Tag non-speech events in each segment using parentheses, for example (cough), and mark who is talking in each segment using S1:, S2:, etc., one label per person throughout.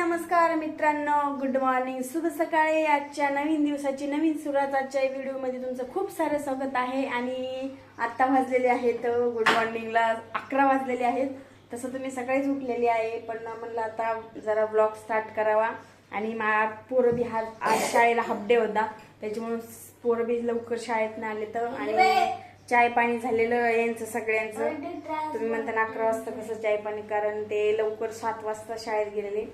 S1: नमस्कार मित्रांनो good morning शुभ सकाळी. आजच्या नवीन दिवसाची नवीन सुरुवात आजच्या व्हिडिओमध्ये तुमचं खूप सारं स्वागत आहे. आणि आत्ता वाजलेले आहेत गुड मॉर्निंगला अकरा वाजलेले आहेत. तसं तुम्ही सकाळीच उठलेली आहे. पण म्हणलं आता जरा ब्लॉग स्टार्ट करावा. आणि मा पोरं बी हा आज शाळेला हाफ डे होता. त्याच्यामुळे पोरं बी लवकर शाळेत नाही आले तर. आणि चाय पाणी झालेलं यांचं सगळ्यांचं. तुम्ही म्हणता ना अकरा वाजता कसं चाय पाणी? कारण ते लवकर सात वाजता शाळेत गेलेले.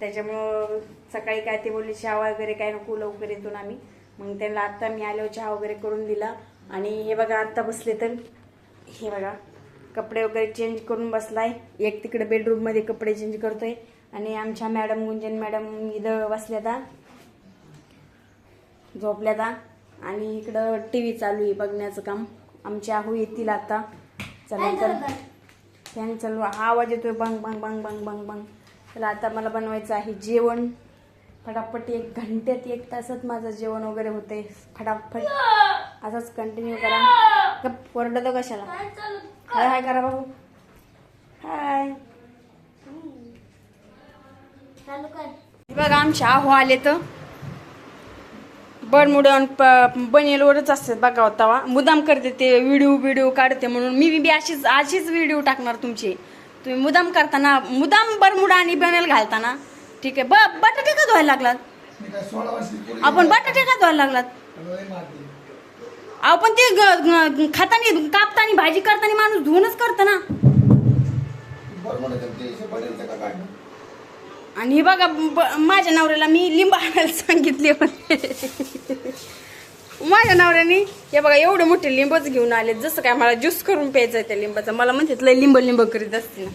S1: त्याच्यामुळं सकाळी काय ते बोलले चहा वगैरे काय नको लवकर येतो ना आम्ही. मग त्यांना आत्ता मी आलो चहा वगैरे करून दिला. आणि हे बघा आत्ता बसले तर हे बघा कपडे वगैरे चेंज करून बसलाय. एक तिकडे बेडरूममध्ये कपडे चेंज करतोय. आणि आमच्या मॅडम गुंजन मॅडम इथं बसल्याता झोपल्याता आणि इकडं टी व्ही चालू आहे बघण्याचं काम. आमच्या आहू येतील आता. चला तर. फॅन चालू. हा आवाज येतोय बंग बंग बंग बंग बंग बंग तर आता मला बनवायचं आहे जेवण. फटाफट एक घंट्यात एक तासात माझं जेवण वगैरे होते. फटाफट. असंच कंटिन्यू करा. गप ओरडतो कशाला? हाय हाय करा बाबू. हाय. बघा आमच्या आहो आले तर. बडमुडन बनेलवरच असतात बघा होता मुदाम करते ते व्हिडिओ व्हिडिओ काढते म्हणून. मी बी अशीच अशीच व्हिडिओ टाकणार तुमचे. तुम्ही मुदाम करताना मुदाम बरमुडा आणि बनेल घालताना ठीक आहे ब बटाटे का धुवायला लागलात आपण बटाटे का धुवायला लागलात. अहो पण ते खातानी कापतानी भाजी करताना माणूस धुवूनच करतं ना? आणि हे बघा माझ्या नवऱ्याला मी लिंब आणायला सांगितले होते माझ्या नवऱ्याने हे बघा एवढे मोठे लिंबच घेऊन आले जसं काय मला ज्यूस करून प्यायचं त्या लिंबाचं. मला म्हणतात लय लिंब लिंब करीत असते ना.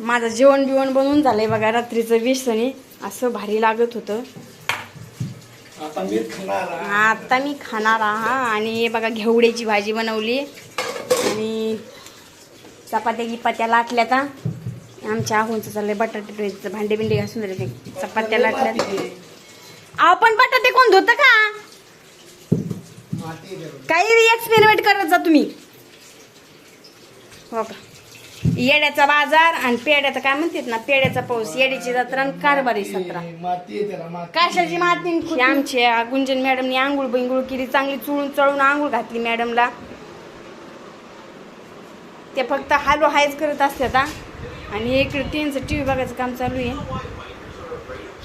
S1: माझं जेवण बिवण बनवून झालंय बघा रात्रीचं व्यसनी असं भारी लागत होतं.
S2: आता आहे.
S1: मी खाणार हा आणि हे बघा घेवड्याची भाजी बनवली. आणि चपात्या गिपात्या लाटल्या का आमच्या आहोंचं चाललंय बटाटे भांडे बिंडे घासून ते चपात्या लाटल्या आपण बटाटे कोण धुत का. काही एक्सपेरिमेंट करत जा तुम्ही हो का येड्याचा बाजार आणि पेड्याचा काय म्हणतात ना पेड्याचा पाऊस येड्याची जत्रा आणि कारभारी सत्रा
S2: ते माती आहे त्याला माती.
S1: कशाची माती आमच्या गुंजन मॅडमनी आंघोळ बिंगुळ केली चांगली चुळून चळून आंघोळ घातली मॅडमला ते फक्त हालो हायच करत असतात हा. आणि इकडे त्यांचं टी व्ही बघायचं काम चालू आहे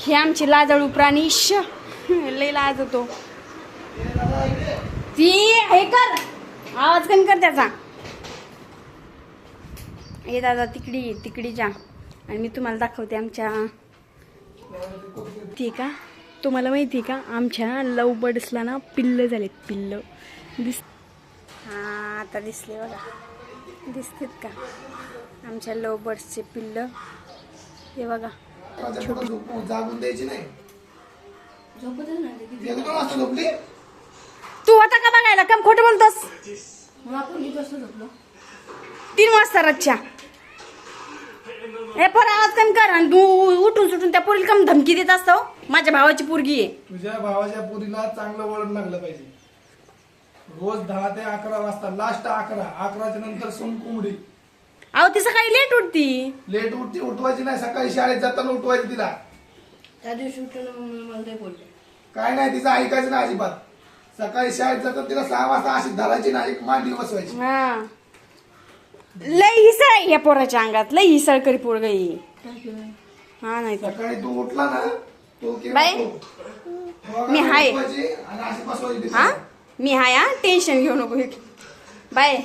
S1: हे आमची लाजाळू प्राणी श लई लाज होतो ती हे कर. आवाज कमी कर त्याचा. हे दादा तिकडी ये, तिकडी जा आणि मी तुम्हाला दाखवते आमच्या. ती का? तुम्हाला माहिती आहे का? आमच्या लव बर्ड्सला ना पिल्ल झालेत पिल्ल. दिस हा आता दिसले बघा. दिसतेत का? आमच्या लव बर्ड्सचे पिल्ल. हे बघा.
S2: माझ्या पुढं झोपू- जागून द्यायची नाही. एक दोन वाजता झोपली?
S1: तू होता का बघायला कम खोटं बोलतोस? तीन वाजता रातच्या. हे पोर आवाज कमी कर आणि तू उठून सुटून त्या पोरीला कम धमकी देत असतो. माझ्या भावाची पोरगी आहे.
S2: तुझ्या भावाच्या पुरीला चांगलं वळण लागलं पाहिजे. रोज दहा ते अकरा वाजता लास्ट अकरा अकराच्या नंतर सोन कोंबडी
S1: अहो ती सकाळी लेट उठती.
S2: लेट उठती उठवायची नाही. सकाळी शाळेत जाताना उठवायची तिला.
S3: त्या दिवशी उठून मला बोलले.
S2: काय नाही तिचं ऐकायचं नाही अजिबात. सकाळी शाळेत जातात तिला सहा वाजता अशी धरायची ना एक मांडी बसवायची.
S1: हा. लय हिसळ आहे या पोराच्या अंगात. लय हिसळ करी पोरग हा. नाही तर.
S2: सकाळी तू उठला ना तू किंवा
S1: बाई,
S2: तू- मग
S1: मी हाय.
S2: उठवायची आणि अशी बसवायची
S1: हा. मी हाय हा? टेन्शन घेऊ नको बाय.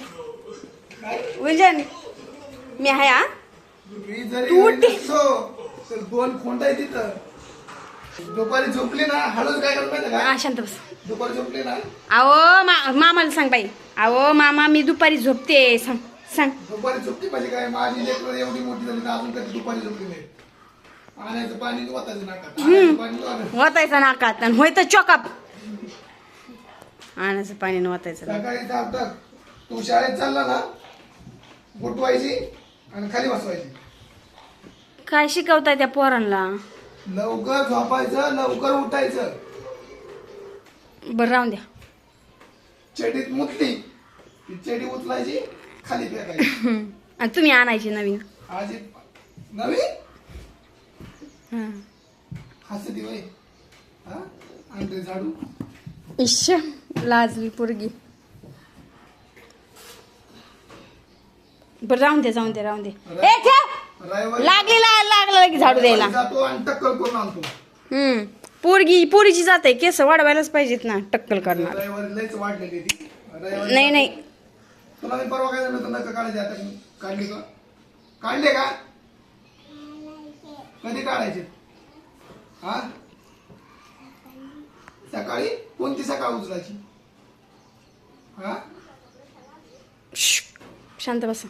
S2: काय?
S1: उलजन मी हाय हा?
S2: मी जरी
S1: तू
S2: तर दोन खोंड आहे तिथं. दुपारी झोपली ना हळूच काय करत माहिती
S1: हा
S2: का?
S1: शांत बस.
S2: दुपारी झोपली ना?
S1: अहो मा मामाला सांग बाई. अहो मामा मी दुपारी झोपते. सांग सांग.
S2: दुपारी झोपली पाहिजे काय? माझी लेकर एवढी मोठी झाली ना अजून कधी दुपारी झोपली नाही. पाण्याचं पाणी वाचायचं नाकात? आणायचं पाणी वाचायचं.
S1: वतायचं? नाकात आणि होय तर चॉकअप आणायचं पाणी वतायचं
S2: सकाळी तू शाळेत चालला ना उठवायची आणि खाली बसवायची.
S1: काय शिकवताय त्या पोरांना
S2: लवकर झोपायचं लवकर उठायचं.
S1: बरं राहून द्या.
S2: चडीत मुतली ती चडी उचलायची खाली फेकायची. (laughs)
S1: आणि तुम्ही आणायची नवीन.
S2: आजी नवीन?
S1: हं.
S2: हसती वय हा? झाडू.
S1: इश्श लाजली पोरगी. बरं राहून दे जाऊन दे राहून दे. ए ठेव.
S2: रविवारी
S1: लागली ला- लागला की झाडू द्यायला.
S2: जातो आणि टक्कल करून आणतो.
S1: हम्म. पोरगी पोरीची जाते केस वाढवायलाच पाहिजेत ना टक्कल करणार.
S2: रविवारी लयच वाढलेली ती. रविवारी
S1: नाही नाही.
S2: तुला मी परवा काय झालं होतं नका काढायचे आता मी काढली का? काढले का? कधी काढायचे? हा? सकाळी? कोणती सकाळ उचलायची? हा?
S1: शांत बसा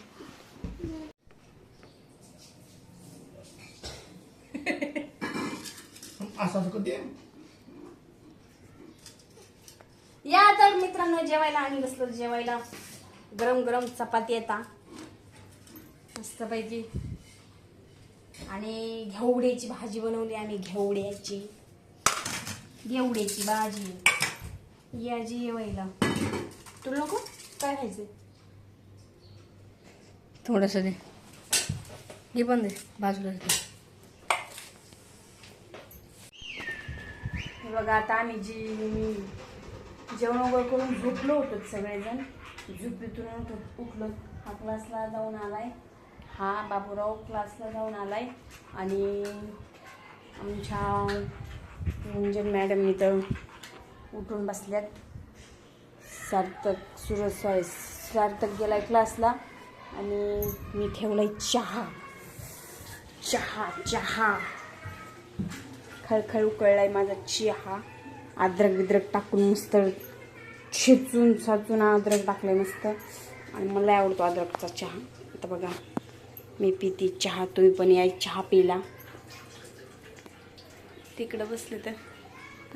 S2: असं असं कधी आहे?
S1: या तर मित्रांनो जेवायला आणि बसलो जेवायला. गरम गरम चपाती येतात मस्तपैकी. आणि घेवड्याची भाजी बनवली आम्ही घेवड्याची. घेवड्याची भाजी. या जी जेवायला. तुला नको? काय खायचं
S3: थोडस दे. हे पण दे बाजूला
S1: हे बघा आता आम्ही जी जेवण वगैरे करून झोपलो होतो सगळेजण. झोपेतून उठत उठलो. हा क्लासला जाऊन आलाय. हा बाबूराव क्लासला जाऊन आलाय. आणि आमच्या म्हणजे मॅडम इथं उठून बसल्यात. सार्थक सुरज सॉरी सार्थक गेलाय क्लासला आणि मी ठेवलाय चहा. चहा चहा. खळखळ उकळलाय माझा चहा. अद्रक बिद्रक टाकून मस्त ठेचून साचून अद्रक टाकलंय मस्त. आणि मला आवडतो अद्रकचा चहा. आता बघा मी पिती चहा तुम्ही पण या चहा पिला. तिकडं बसले तर.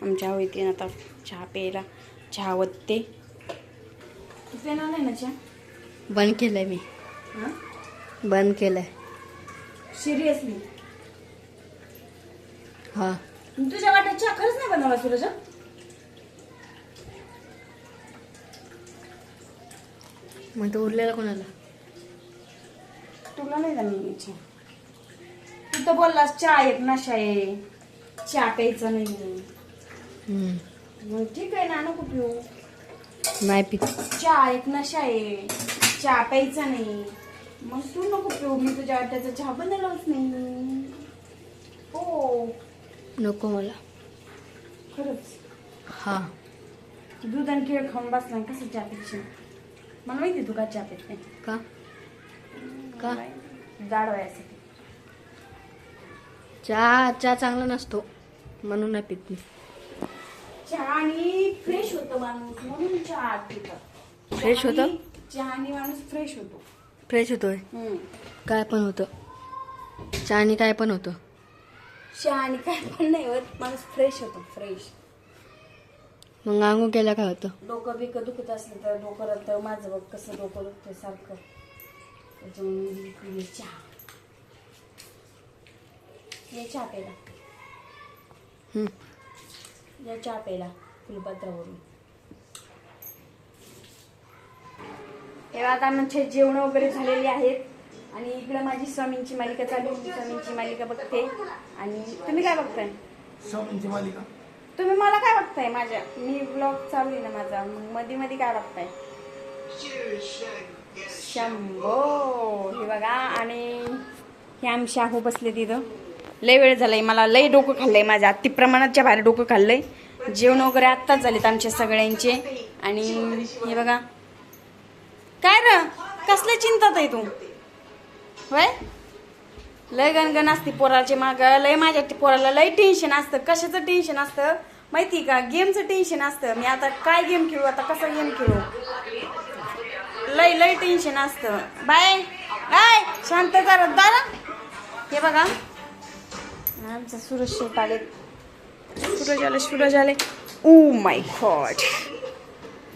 S1: आमच्या होईते आता चहा प्यायला. चहा वत्ते. नाही ना चहा?
S3: बंद केलंय मी.
S1: हां?
S3: बंद केलंय.
S1: सिरियसली
S3: हा.
S1: तुझ्या वाट्यात चहा खरंच नाही बनवला सूरज
S3: मग तो उरलेला कोणाला?
S1: तुला नाही जमली चहा तू तर बोललास चहा एक नशा आहे. चहा प्यायचा नाही
S3: हम्म.
S1: मग ठीक आहे ना नको पिऊ
S3: नाही पित.
S1: चहा एक नशा आहे. चहा प्यायचा नाही. मग तू नको पिऊ मी तुझ्या वाट्याचा चहा बनवलाच नाही. हो.
S3: नको मला.
S1: खरंच?
S3: हा.
S1: दूध आणि केळ खाऊन बसला कसं चहा प्यायची? मला माहिती तू का चहा पित नाही?
S3: का? का?
S1: जाड वयासाठी.
S3: चहा चहा चांगला नसतो म्हणून नाही पित मी.
S1: चहानी फ्रेश होतो माणूस म्हणून चहा पितात
S3: Fresh होतं?
S1: चहानी- माणूस फ्रेश होतो.
S3: फ्रेश होतोय. काय पण होतं. चहानी काय पण होतं.
S1: चहानी काय पण नाही होत माणूस फ्रेश होतो फ्रेश
S3: मग आंघोळ केल्या काय होतं?
S1: डोकं बिकं दुखत असलं तर डोकं रक्त माझं बघ कसं डोकं दुखतं सारखं. त्याच्यामुळे चहा. ये चहा प्यायला.
S3: हम्म.
S1: या चहा प्यायला फुलपत्रावरून. हे आता आमचे जेवण वगैरे झालेले आहेत. आणि इकडे माझी स्वामींची मालिका चालू स्वामींची मालिका बघते. आणि तुम्ही काय बघताय?
S2: स्वामींची मालिका?
S1: तुम्ही मला काय बघताय? माझ्या मी ब्लॉग चालू आहे ना माझा. मग मध्ये मध्ये काय बघताय? शंभो. हे बघा. आणि हे आमच्या शाहू बसले तिथं. लय वेळ झालाय. मला लय डोकं खाल्लंय माझ्या अति प्रमाणाच्या बाहेर डोकं खाल्लंय. जेवण वगैरे आत्ताच झालेत आमच्या सगळ्यांचे. आणि हे बघा. काय र? कसल्या चिंतात आहे तू? वय लय गणगण असते पोराचे माग. लय माझ्या पोराला लय टेन्शन असतं. कशाचं टेन्शन असतं? माहिती का? गेमचं टेन्शन असतं. मी आता काय गेम खेळू? आता कसा गेम खेळू? लय लय टेन्शन असतं. बाय. बाय. शांत जरा दारा. हे बघा. आमचा सूरज शेट आले. सूरज आले सूरज आले. ओ माय गॉड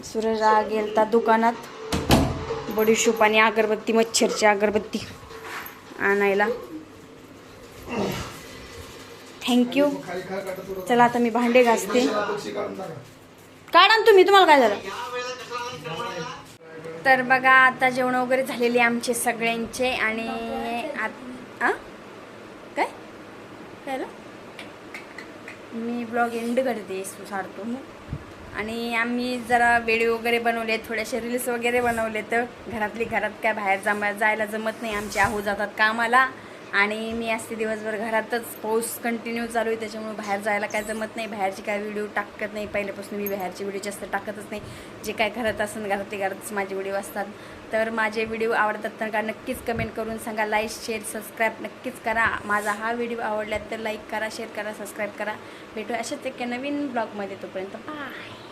S1: सूरज आ गेलता दुकानात. बडीशोप आणि अगरबत्ती मच्छरची अगरबत्ती आणायला. थँक्यू चला आता मी भांडे घासते. काढा तुम्ही तुम्हाला काय झालं? तर बघा आता जेवण वगैरे झालेले आमचे सगळ्यांचे आणि आत- काय? काय झालं? मी ब्लॉग एंड करते सारतो आणि आम्ही जरा व्हिडिओ वगैरे बनवले थोडेसे रील्स वगैरे बनवले तर घरातली घरात काय बाहेर जमा जायला जमत नाही. आमचे आहो जातात कामाला. आणि मी असते दिवसभर घरातच पाऊस कंटिन्यू चालू आहे त्याच्यामुळे बाहेर जायला काय जमत नाही. बाहेरचे काय व्हिडिओ टाकत नाही. पहिल्यापासून मी बाहेरचे व्हिडिओ जास्त टाकतच नाही. जे काय घरात असेल घरातले घरातच माझे व्हिडिओ असतात. तर माझे व्हिडिओ आवडतात तर का नक्कीच कमेंट करून सांगा. लाईक शेअर सबस्क्राईब नक्कीच करा. माझा हा व्हिडिओ आवडला तर लाईक करा शेअर करा सबस्क्राईब करा. भेटू अशाच एका नवीन ब्लॉगमध्ये तोपर्यंत. बाय